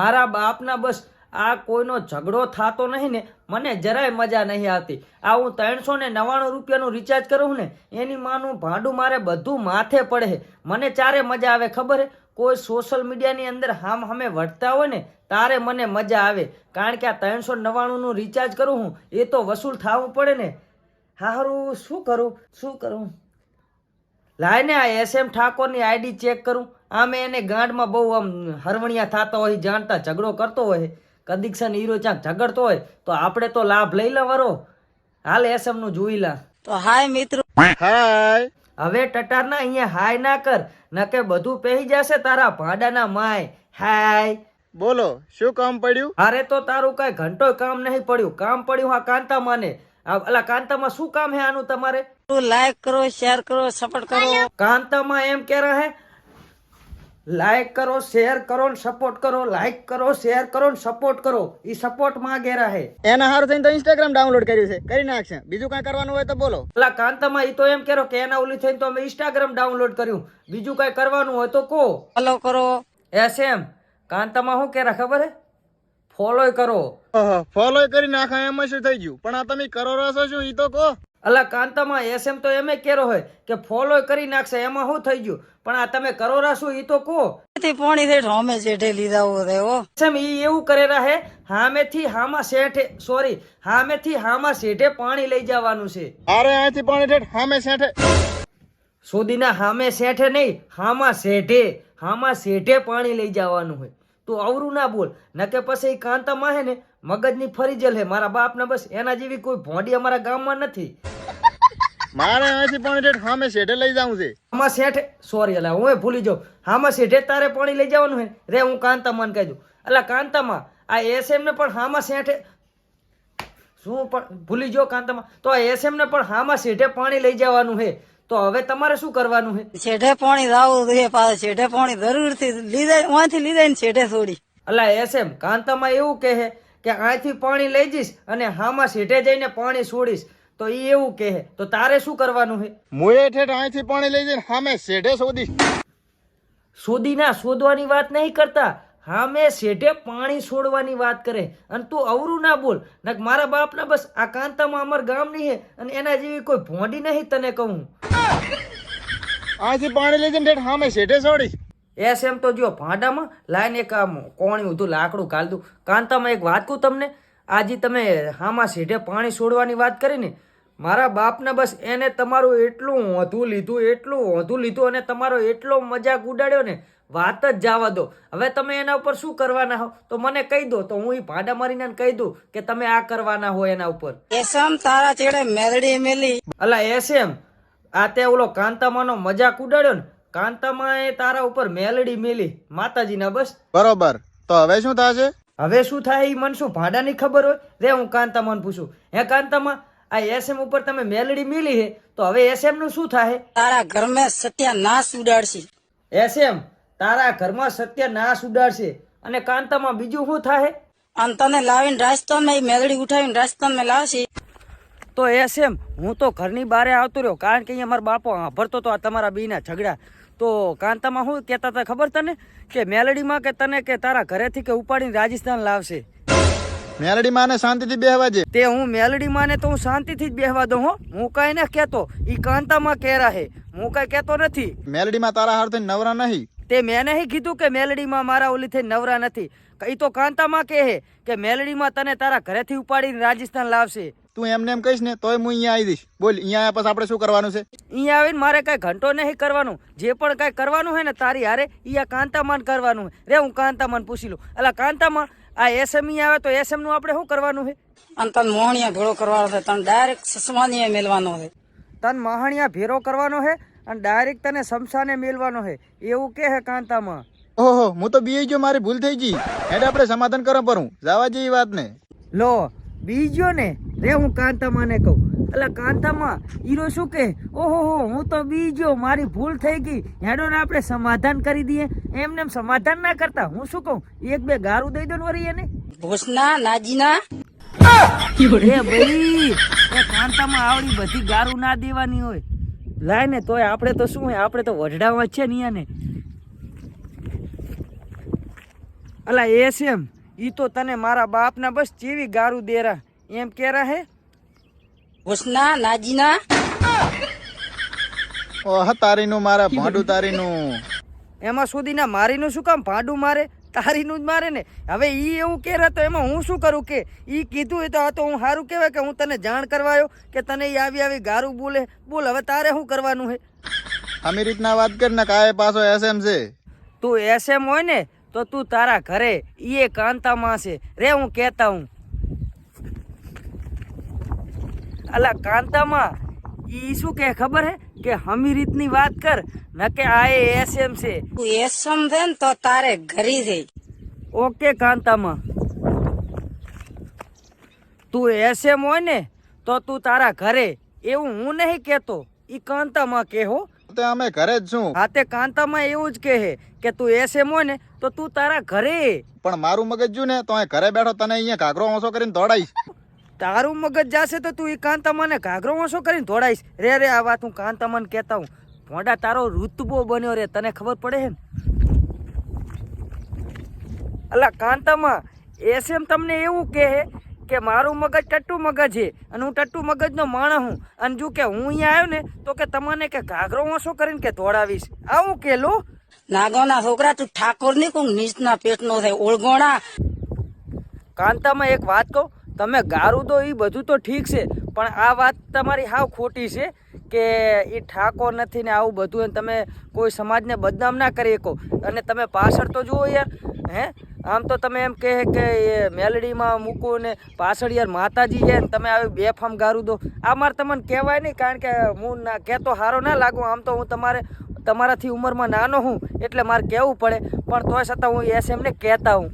મારા બાપના બસ આ કોઈનો ઝઘડો થતો નહીં ને, મને જરાય મજા નહીં આવતી. આ હું ત્રણસો ને નવ્વાણું રૂપિયાનું રિચાર્જ કરું ને, એની માનું ભાંડું મારે બધું માથે પડે મને ચારે મજા આવે, ખબર કોઈ સોશિયલ મીડિયાની અંદર હામ હામે વટતા હોય ને, તારે મને મજા આવે. કારણ કે આ ત્રણસો નવ્વાણુંનું રિચાર્જ કરું હું, એ તો વસૂલ થવું પડે ને. હારું, શું કરું? શું કરું? લાઈને આ એસ એમ ઠાકોરની આઈડી ચેક કરું. આમે એને ગાંઠમાં બહુ આમ હરવણિયા થતા હોય જાણતા ઝઘડો કરતો હોય કદીક્ષણ હીરો ચાંક ઝઘડતો હોય તો આપણે તો લાભ લઈ લે વરો હાલ એસએમનું જોઈ લા. તો હાય મિત્રો. હાય. હવે ટટાર ના અહીંયા હાય ના કર નકે બધું પહેરી જશે તારા ભાડાના માય. હાય. બોલો શું કામ પડ્યું? અરે તો તારું કઈ ઘંટો કામ નહીં પડ્યું. કામ પડ્યું હા કાંતા માને અલા કાંતામાં શું કામ હે આનું તમારે? લાઈક કરો શેર કરો સપોર્ટ કરો. કાંતામાં એમ કે રહે લાઈક કરો શેર કરો ને સપોર્ટ કરો લાઈક કરો શેર કરો ને સપોર્ટ કરો. ઈ સપોર્ટ માંગે રહે. એના હારું થઈને તો ઇન્સ્ટાગ્રામ ડાઉનલોડ કર્યું છે. કરી નાખશે. બીજું કઈ કરવાનું હોય તો બોલો. અલા કાંતામાં ઈ તો એમ કેરો કે એના ઓલી થઈને તો અમે ઇન્સ્ટાગ્રામ ડાઉનલોડ કર્યું. બીજું કઈ કરવાનું હોય તો કો ફોલો કરો. S M. કાંતામાં શું કેરા ખબર હે? ફોલોય કરો. ફોલો કરી નાખા એમાં શું થઈ ગયું? પણ આ તમે કરો રસો શું? ઈ તો કહો. અલા કાંતામાં એસ એમ તો એમે કેરો હોય કે ફોલોય કરી નાખશે એમાં શું થઈ ગયું? પણ આ તમે કરો રાશો ઈ તો કો થી પોણી થી હોમે જેઠે લીધા હો રે ઓ એમ ઈ એવું કરે રહે હામેથી હામાં શેઠે સોરી હામેથી હામાં શેઠે પાણી લઈ જવાનું છે. અરે આથી પાણી ઠેઠ હામે શેઠે. સુધીના હામે શેઠે નહીં હામાં શેઠે હામાં શેઠે પાણી લઈ જવાનું હોય. તું અવરું ના બોલ. નકે પછી એ કાંતામાં હે ને મગજની ફરીજલ હે. મારા બાપના બસ એના જેવી કોઈ ભોંડી અમારા ગામમાં નથી. મારે અહીંથી પાણી ઠેઠ હામે શેઠે લઈ જવું છે. હામાં શેઠે સોરી અલા હું ભૂલી જાઉં. હામાં શેઠે તારે પાણી લઈ જવાનું હે રે હું કાંતામાં કહી દઉં. અલા કાંતામાં. આ એસએમ ને પણ હામાં શેઠે શું પણ ભૂલી જો કાંતામાં. તો આ એસએમ ને પણ હામાં શેઠે પાણી લઈ જવાનું હે. તો હવે તમારે શું કરવાનું છે છેઠે પાણી લાવવું જોઈએ પાછું છેઠે પાણી જરૂરથી લીધા વાંથી લીધા ને છેઠે છોડી. અલા એસ એમ કાંતામાં એવું કહે કે અહીંથી પાણી લઈ જઈશ અને હામાં છેઠે જઈને પાણી છોડીશ. તો એ એવું કહે તો તારે શું કરવાનું છે મુએ ઠેઠ અહીંથી પાણી લઈ જઈને હામે સેઠે શોધીશ ના શોધવાની વાત નહીં કરતા. હા મેં શેઠે પાણી છોડવાની વાત કરે. અને તું અવરું ના બોલ. નક મારા બાપના બસ આ કાંતામાં અમાર ગામ નહીં હે અને એના જેવી કોઈ ભોંડી નહીં તને કહું. આજે પાણી લઈ જઈને ઠેઠ હામે શેઢે છોડી એસ એમ તો જો ભાંડામાં લાઈને એક આમ કોણી ઉધું લાકડું કાલદું. કાંતામાં એક વાત કહું તમને આજે તમે હામાં શેઢે પાણી છોડવાની વાત કરી ને મારા બાપને બસ એને તમારું એટલું હોધું લીધું એટલું હોધું લીધું અને તમારો એટલો મજાક ઉડાડ્યો ને વાત જ જવા દો. હવે તમે એના ઉપર શું કરવાના હો? તો મને કહી દો. તો હું એ ભાંડા મારીને કહી દઉં કે તમે આ કરવાના હો એના ઉપર. એસમ તારા ચેડે મેલડી મેલી. અલા એસએમ આ તે ઓલો કાંતામાનો મજાક ઉડાડ્યો ને? કાંતામાં એ તારા ઉપર મેલડી મેલી. માતાજીના બસ. બરોબર. તો હવે શું થશે? હવે શું થાય એ મને શું ભાડાની ખબર હોય? રે હું કાંતામાને પૂછું. હે કાંતામાં આ એસએમ ઉપર તમે મેલડી મેલી હે? તો હવે એસએમનું શું થાય? તારા ઘરમાં સત્યાનાશ ઉડાડશે. એસએમ તારા ઘરમાં સત્ય નાશ ઉડાડશે અને કાંતામાં બીજું શું થાય અને તને લાવીને રાજસ્થાનમાં ઈ મેલડી ઉઠાવીને રાજસ્થાનમાં લાવશે. તો એ સેમ હું તો ઘરની બારે આવતો રહ્યો કારણ કે અહીંયા મારા બાપો ભરતો તો આ તમારા બીના ઝઘડા. તો કાંતામાં શું કહેતા હતા ખબર તને? કે મેલડીમાં કે તને કે તારા ઘરેથી કે ઉપાડીને રાજસ્થાન લાવશે. મેલડી માને શાંતિથી બેહવા દે. તે હું મેલડી માને તો હું શાંતિથી જ બેહવા દઉં હો. હું કઈ ન કહેતો ઈ કાંતામાં કહેરા હે. હું કઈ કહેતો નથી. મેલડીમાં તારા હાર થઈને નવરા નહીં. તે મેં નહીં કીધું કે મેલડીમાં મારા ઓલી થઈ નવરા નથી. કઈ તો કાંતામાં કહે હે કે મેલડીમાં તને તારા ઘરેથી ઉપાડીને રાજસ્થાન લાવશે. તું એમને એમ કહીશ ને તોય હું અહીંયા આવી દઈશ બોલ અહીંયા આવ્યા પછી આપણે શું કરવાનું છે? અહીંયા આવીને મારે કઈ ઘંટો નહીં કરવાનું. જે પણ કઈ કરવાનું હોય ને તારી હારે ઈ આ કાંતામાન કરવાનું હોય રે હું કાંતામાન પૂછી લઉં. એટલે કાંતામાન આ એસએમઈ ઈ આવે તો એસએમનું આપણે શું કરવાનું છે? અને તને મોહણિયા ભેળો કરવાનો છે. તને ડાયરેક્ટ સસમાનીએ મેલવાનો છે. તન મહાણિયા ભેરો કરવાનો છે? અને ડાયરેક્ટ તને શમશાને મેલવાનો છે એવું કે હે કાંતામાં? ઓહો હું તો બીજો ગયો મારી ભૂલ થઈ ગઈ. એટલે આપણે સમાધાન કરવા પર હું જવા જેવી વાત ને. લો બીજો ને રે હું કાંતામાને કહું. એટલે કાંતામાં હીરો શું કે? ઓહો હો હું તો બીજો મારી ભૂલ થઈ ગઈ. હેડો ને આપણે સમાધાન કરી દઈએ. એમને એમ સમાધાન ના કરતા. હું શું કહું? એક બે ગારું દઈ દો ને વરી એને. ભૂસના નાજીના. એ ભાઈ એ કાંતામાં આવડી બધી ગારું ના દેવાની હોય. લાય ને તોય આપણે તો શું હોય આપણે તો વઢડામાં છે ને ને અલા એ એમ ઈ તો તને મારા બાપના બસ ચેવી ગારું દેરા. એમ કેરા હે? હુસના નાજીના. ઓહ તારીનું મારા ભાંડું તારીનું. એમાં સુધીના મારીનું શું કામ ભાંડું મારે? તારીનું જ મારે ને. હવે ઈ એવું કેરા તો એમાં હું શું કરું કે ઈ કીધું એ તો આ તો હું સારું કહેવાય કે હું તને જાણ કરવાયો કે તને ઈ આવી આવી ગારું બોલે. બોલ હવે તારે શું કરવાનું હે? આમી રીતના વાત કર ને કાય પાછો એસએમ છે. તું એસએમ હોય ને તો તું તારા ઘરે ઈ કાંતામાં છે. રે હું કહેતા હું. અલા કાંતામાં ઈ શું કે ખબર હે? કે હમી રીતની વાત કર ન કે આ એસએમ છે. તું એસએમ છે ને તો તારે ઘરી થઈ ઓકે કાંતામાં. તું એસએમ હોય ને તો તું તારા ઘરે. એવું હું નહીં કહેતો. ઈ કાંતામાં કેહો તે અમે ઘરે જ છું. હા તે કાંતામાં એવું જ કહે કે તું એસએમ હોય ને તો તું તારા ઘરે. પણ મારું મગજ જો ને તો અહીં ઘરે બેઠો તને અહીંયા ઘાઘરો ઓછો કરીને દોડાઈશ. તારું મગજ જાશે તો તું એ કાંતામાને ઘાઘરો ઓછો કરીને ધોડાઈશ રે રે આ વાત હું કાંતામાને કહેતા હું. મોડા તારો ઋતબો બન્યો રે તને ખબર પડે હે અલા કાંતામાં એસએમ તમને એવું કહે કે મારું મગજ ટટ્ટુ મગજ છે અને હું ટટ્ટુ મગજનો માણસ હું. અને જો કે હું અહીંયા આવ્યો ને તો કે તમને કે ઘાઘરો ઓછો કરીને કે દોડાવીશ. આવું કે લો નાગોના છોકરા તું ઠાકોરની કોક નીચના પેટનો થાય ઓળગોણા. કાંતામાં એક વાત કહું. તમે ગારું દો એ બધું તો ઠીક છે, પણ આ વાત તમારી હાવ ખોટી છે કે એ ઠાકોર નથી ને આવું બધું તમે કોઈ સમાજને બદનામ ના કરી શકો. અને તમે પાછળ તો જુઓ યાર, હે? આમ તો તમે એમ કહે કે એ મેલડીમાં મૂકો ને પાછળ યાર માતાજી છે તમે આવી બેફામ ગારું દો. આ મારે તમને કહેવાય નહીં, કારણ કે હું ના કહેતો સારો ના લાગુ, આમ તો હું તમારે, તમારાથી ઉંમરમાં નાનો હું, એટલે મારે કહેવું પડે, પણ તોય છતાં હું એસ એમને કહેતા હું.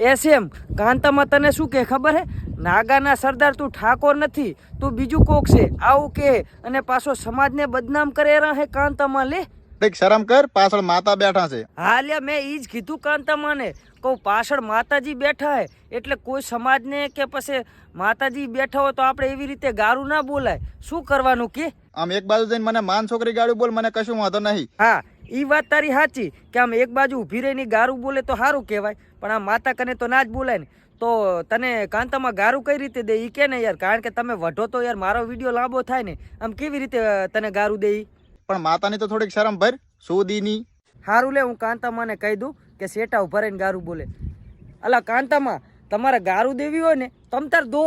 એસ એમ કાંતામાં તને શું કહે ખબર હે? નાગાના સરદાર તું ઠાકોર નથી તું બીજું કોક છે. આવું કે અને પાછો સમાજને બદનામ કરે રહે કાંતામાં લે. કંઈક શરમ કર પાછળ માતા બેઠા છે. હા લે મેં ઈ જ કીધું કાંતામાને. કહું પાછળ માતાજી બેઠા હે. એટલે કોઈ સમાજને કે પછી માતાજી બેઠા હોય તો આપણે એવી રીતે ગારું ના બોલાય. શું કરવાનું કે? આમ એક બાજુ જઈને મને માન છોકરી ગાડું બોલ મને કશું વાંધો નહીં. હા ઈ વાત તારી સાચી. કે આમ એક બાજુ ઊભી રહીને ગારું બોલે તો સારું કહેવાય. પણ આમ માતા કને તો ના જ બોલાય ને. તો તને કાંતામાં ગારું કઈ રીતે દે? એ કે ને યાર કારણ કે તમે વઢો તો યાર મારો વીડિયો લાંબો થાય ને. આમ કેવી રીતે તને ગારું દે પણ માતાની તો થોડીક શરમ ભર સોદીની. સારું લે હું કાંતામાને કહી દઉં કે શેટા ઊભા રહીને ગારું બોલે. અલા કાંતામાં તમારે ગારું દેવી હોય ને તમતાર દો.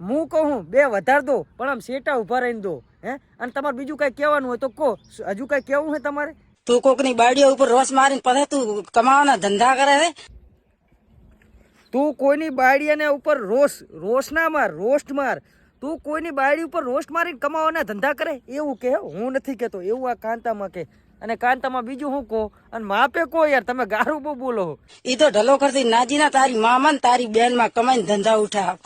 હું કહું બે વધાર દો પણ આમ શેટા ઊભા રહીને દો હે? અને તમારે બીજું કઈ કહેવાનું હોય તો કહો. હજુ કાંઈ કહેવું છે તમારે? તું કોકની બાડીઓ ઉપર રોસ મારીને પછી તું કમાવાના ધંધા કરે છે તું કોઈની બાળીને ઉપર રોષ રોષ ના માર રોસ્ટ માર. તું કોઈની બાળી ઉપર રોસ્ટ મારીને કમાવાના ધંધા કરે? એવું કહે હું? નથી કહેતો એવું આ કાંતામાં કે. અને કાંતામાં બીજું હું કહો? અને માપે કહો યાર તમે ગારું બહુ બોલો એ તો ઢલો કરતી નાજીના તારી મામા તારી બેનમાં કમાઈને ધંધા ઉઠા.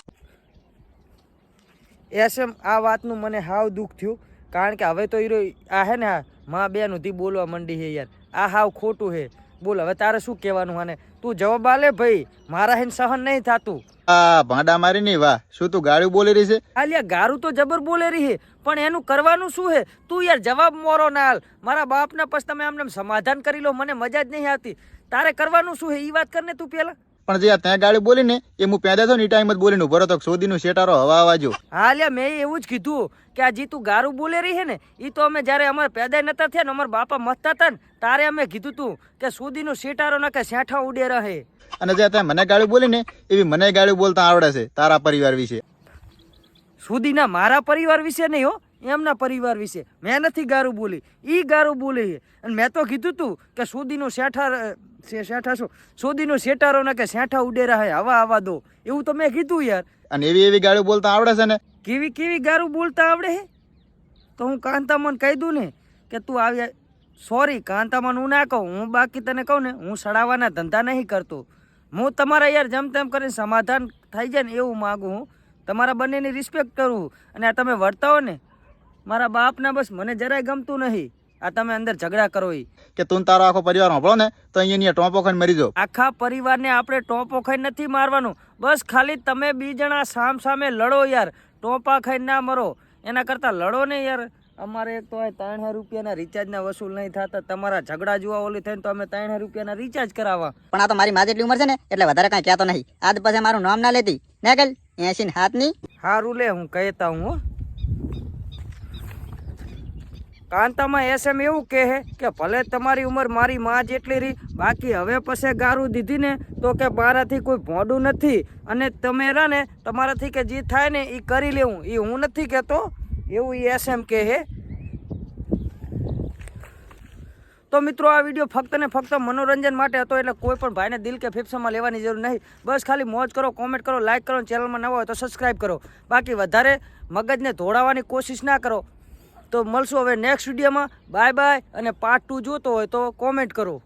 એસએમ આ વાતનું મને હાવ દુઃખ થયું. કારણ કે હવે તો હીરો આ હે ને હા મા બેન સુધી બોલવા માંડી છે યાર. આ હાવ ખોટું છે. બોલ હવે તારે શું કહેવાનું આને? તું જવાબ આલે ભાઈ મારા હેન સહન નહીં થતું. આ ભાંડા મારી નહીં વાહ શું તું ગાળું બોલી રહી છે? આલિયા ગારું તો જબર બોલે રહી હે પણ એનું કરવાનું શું હે તું યાર જવાબ મોરો ના હાલ મારા બાપના પછી તમે આમને સમાધાન કરી લો મને મજા જ નહીં આવતી. તારે કરવાનું શું હે એ વાત કરને તું પેલા પણ જે ત્યાં ગાડી બોલી ને એ હું પેદા થયો ને એ ટાઈમ જ બોલીને ઊભો રહ્યો તો સોદીનું શેટારો હવા આવાજો હા લ્યા મેં એવું જ કીધું કે આ જી તું ગારું બોલે રહી હે ને એ તો અમે જ્યારે અમારે પેદા નતા થયા ને અમારા બાપા મથતા હતા ને તારે અમે કીધું તું કે સુધીનું શેટારો ના કે શેઠા ઉડે રહે. અને જે ત્યાં મને ગાડી બોલી ને એવી મને ગાડી બોલતા આવડે છે તારા પરિવાર વિશે. સુધીના મારા પરિવાર વિશે નહીં હો એમના પરિવાર વિશે. મેં નથી ગારું બોલી ઈ ગારું બોલી અને મેં તો કીધું તું કે સુધીનું શેઠા શે- શેઠા શું સોદીનો શેટારો ને કે શેઠા ઉડેરા હે હવા આવા દો. એવું તો મેં કીધું યાર. અને એવી એવી ગાળું બોલતા આવડે છે ને? કેવી કેવી ગારું બોલતા આવડે હે? તો હું કાંતામન કહી દઉં ને કે તું આવી સોરી કાંતામન હું ના કહું. હું બાકી તને કહું ને હું સડાવવાના ધંધા નહીં કરતો. હું તમારા યાર જેમ તેમ કરીને સમાધાન થઈ જાય ને એવું માગું હું. તમારા બંનેની રિસ્પેક્ટ કરું. અને આ તમે વર્તાવો ને મારા બાપના બસ મને જરાય ગમતું નહીં. આ તમે અંદર ઝઘડા કરો એ કે તું તારો આખો પરિવાર હોંભળો ને તો અહીંયા ટોપો ખાઈને મરી જાઓ. આખા પરિવારને આપણે ટોપો ખાઈ નથી મારવાનું. બસ ખાલી તમે બી જણા સામ સામે લડો યાર. ટોપા ખાઈ ના મરો. એના કરતાં લડો ને યાર. અમારે એક તો આ ત્રણ રૂપિયાના રિચાર્જના વસૂલ નહીં થતા. તમારા ઝઘડા જોવા ઓલી થઈને તો અમે ત્રણ રૂપિયાના રિચાર્જ કરાવવા. પણ આ તો મારી માજેટલી ઉંમર છે ને એટલે વધારે કાંઈ કહેતો નહીં. આજ પછી મારું નામ ના લેતી. ને કલ એસી ને હાથની? સારું લે હું કહેતા હું. કાંતામાં એસએમ એવું કહે કે ભલે તમારી ઉંમર મારી માં જેટલી રહી, બાકી હવે પછી ગારું દીધી ને તો કે મારાથી કોઈ ભોંડું નથી. અને તમે રા ને, તમારાથી કે જે થાય ને એ કરી લેવું. એ હું નથી કહેતો. એવું એ એસએમ કહે તો મિત્રો, આ વીડિયો ફક્ત ને ફક્ત મનોરંજન માટે હતો એટલે કોઈ પણ ભાઈને દિલ કે ફેફસામાં લેવાની જરૂર નહીં. બસ ખાલી મોજ કરો કોમેન્ટ કરો લાઇક કરો ચેનલમાં નવા હોય તો સબસ્ક્રાઈબ કરો. બાકી વધારે મગજને ધોડાવવાની કોશિશ ના કરો. તો મળશું હવે નેક્સ્ટ વિડીયોમાં. બાય બાય અને પાર્ટ ટુ જોતો હોય તો કોમેન્ટ કરો.